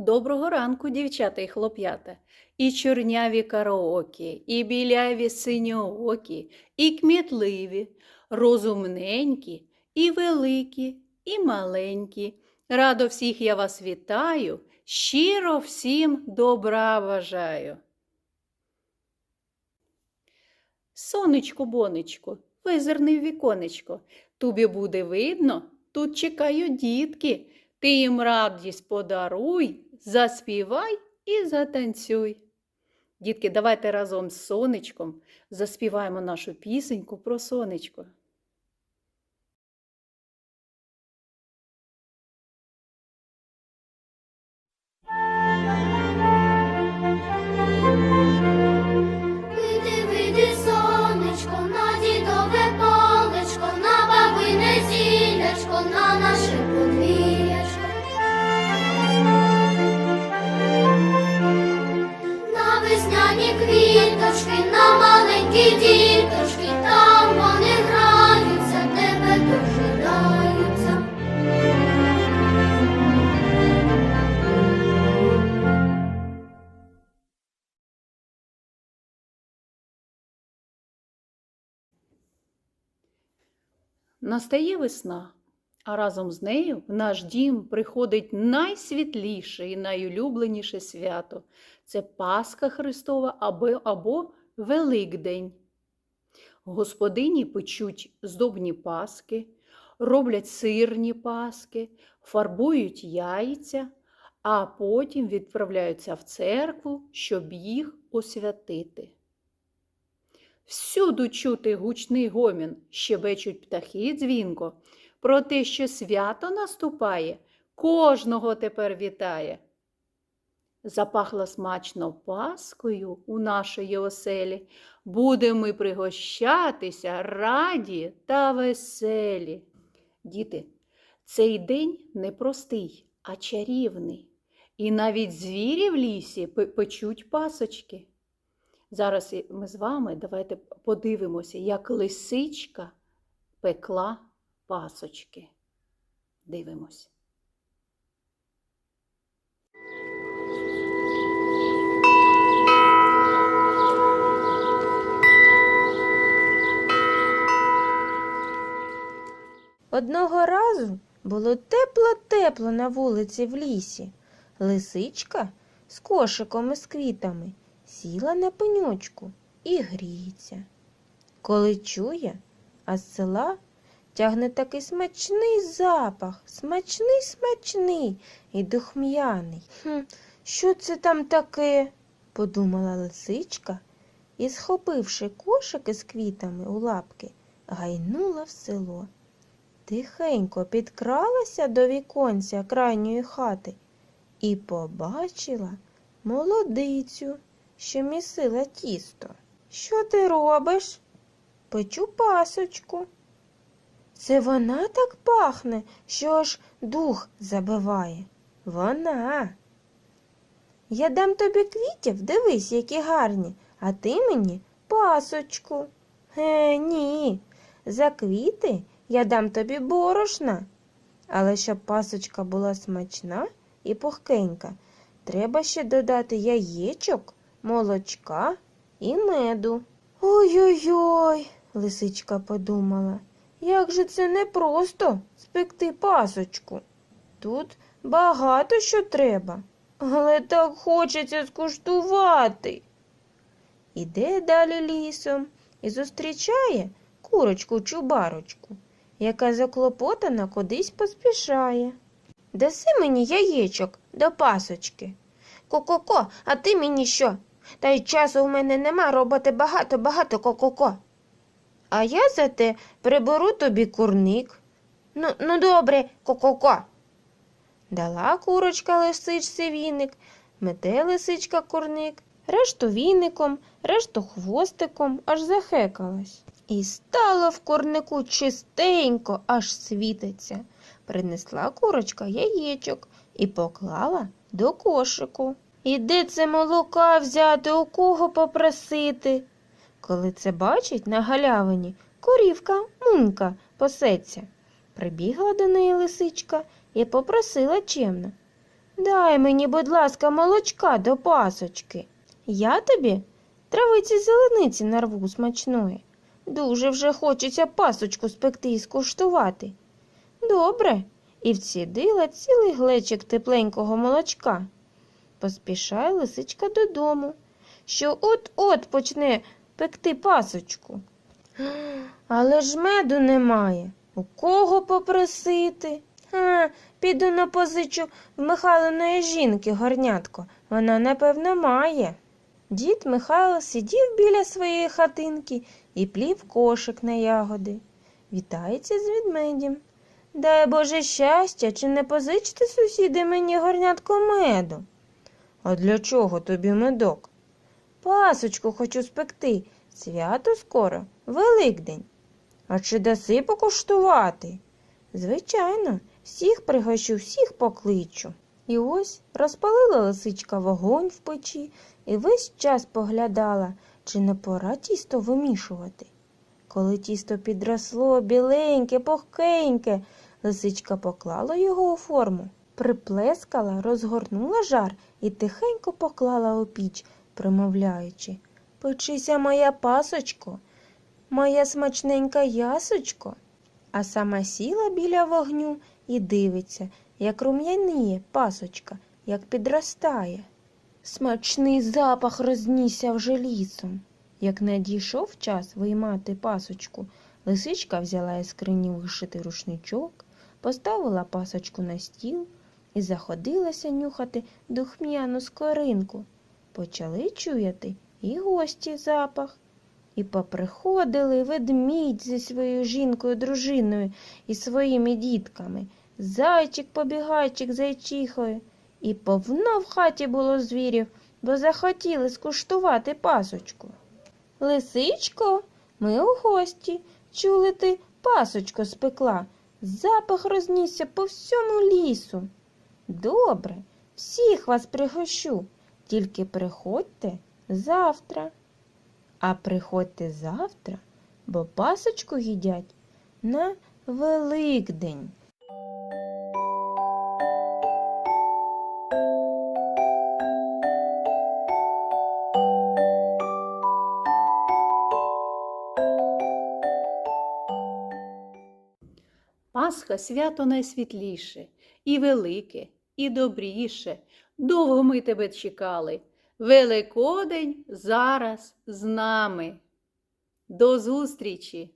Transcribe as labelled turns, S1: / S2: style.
S1: Доброго ранку, дівчата і хлоп'ята. І чорняві караокі, і біляві синьоокі, і кмітливі, розумненькі, і великі, і маленькі. Радо всіх я вас вітаю, щиро всім добра бажаю. Сонечко, бонечко, визирни в віконечко. Тобі буде видно, тут чекають дітки. Ти їм радість подаруй, заспівай і затанцюй. Дітки, давайте разом з сонечком заспіваємо нашу пісеньку про сонечко. Настає весна, а разом з нею в наш дім приходить найсвітліше і найулюбленіше свято це Пасха Христова або, або Великдень. Господині печуть здобні паски, роблять сирні паски, фарбують яйця, а потім відправляються в церкву, щоб їх освятити. Всюду чути гучний гомін, щебечуть птахи дзвінко. Про те, що свято наступає, кожного тепер вітає. Запахло смачно паскою у нашої оселі. Будемо пригощатися раді та веселі. Діти, цей день не простий, а чарівний. І навіть звірі в лісі печуть пасочки. Зараз ми з вами давайте подивимося, як лисичка пекла пасочки. Дивимось.
S2: Одного разу було тепло-тепло на вулиці в лісі. Лисичка з кошиком із квітами сіла на пенючку і гріється. Коли чує, а з села тягне такий смачний запах, смачний, смачний і духм'яний. Хм, що це там таке? подумала лисичка і, схопивши кошик із квітами у лапки, гайнула в село. Тихенько підкралася до віконця крайньої хати і побачила молодицю, що місила тісто. Що ти робиш? Печу пасочку. Це вона так пахне, що аж дух забиває. Вона. Я дам тобі квітів, дивись, які гарні, а ти мені пасочку. Е, ні, за квіти я дам тобі борошна. Але щоб пасочка була смачна і пухкенька, треба ще додати яєчок, молочка і меду. Ой-ой-ой, лисичка подумала, як же це непросто спекти пасочку. Тут багато що треба, але так хочеться скуштувати. Іде далі лісом і зустрічає курочку чубарочку, яка заклопотана кудись поспішає. Даси мені яєчок до пасочки. Ко-ко-ко, а ти мені що? Та й часу в мене нема робити багато-багато ко-ко-ко. А я зате приберу тобі курник. Ну, ну добре, ко-ко-ко. Дала курочка лисичці віник, мете лисичка курник, решту віником, решту хвостиком, аж захекалась. І стало в курнику чистенько, аж світиться. Принесла курочка яєчок і поклала до кошику. І де це молока взяти, у кого попросити? Коли це бачить на галявині, корівка мунька пасеться. Прибігла до неї лисичка і попросила чемно. Дай мені, будь ласка, молочка до пасочки. Я тобі травиці зелениці нарву смачної. Дуже вже хочеться пасочку спекти і скуштувати. Добре, і вцідила цілий глечик тепленького молочка. Поспішає лисичка додому, що от-от почне пекти пасочку. Але ж меду немає. У кого попросити? А, піду на позичу в Михайлиної жінки, горнятко. Вона, напевно, має. Дід Михайло сидів біля своєї хатинки і плів кошик на ягоди. Вітається з ведмедем. Дай Боже щастя, чи не позичте, сусіди, мені горнятко меду? А для чого тобі медок? Пасочку хочу спекти. Свято скоро, Великдень. А чи даси покуштувати? Звичайно, всіх пригощу, всіх покличу. І ось розпалила лисичка вогонь в печі і весь час поглядала, чи не пора тісто вимішувати. Коли тісто підросло біленьке, пухкеньке, лисичка поклала його у форму, приплескала, розгорнула жар і тихенько поклала у піч, примовляючи Печися, моя пасочко, моя смачненька ясочко. А сама сіла біля вогню і дивиться, як рум'яніє пасочка, як підростає. Смачний запах рознісся вже лісом. Як надійшов час виймати пасочку, лисичка взяла із скрині вишитий рушничок, поставила пасочку на стіл і заходилася нюхати духм'яну скоринку. Почали чуяти і гості запах. І поприходили ведмідь зі своєю жінкою, дружиною і своїми дітками, зайчик, побігайчик, зайчихою. І повно в хаті було звірів, бо захотіли скуштувати пасочку. Лисичко, ми у гості. Чули ти, пасочко спекла. Запах рознісся по всьому лісу. Добре, всіх вас пригощу, тільки приходьте завтра. А приходьте завтра, бо пасочку їдять на Великдень.
S1: Пасха свято найсвітліше, і велике, і добріше. Довго ми тебе чекали. Великодень зараз з нами. До зустрічі!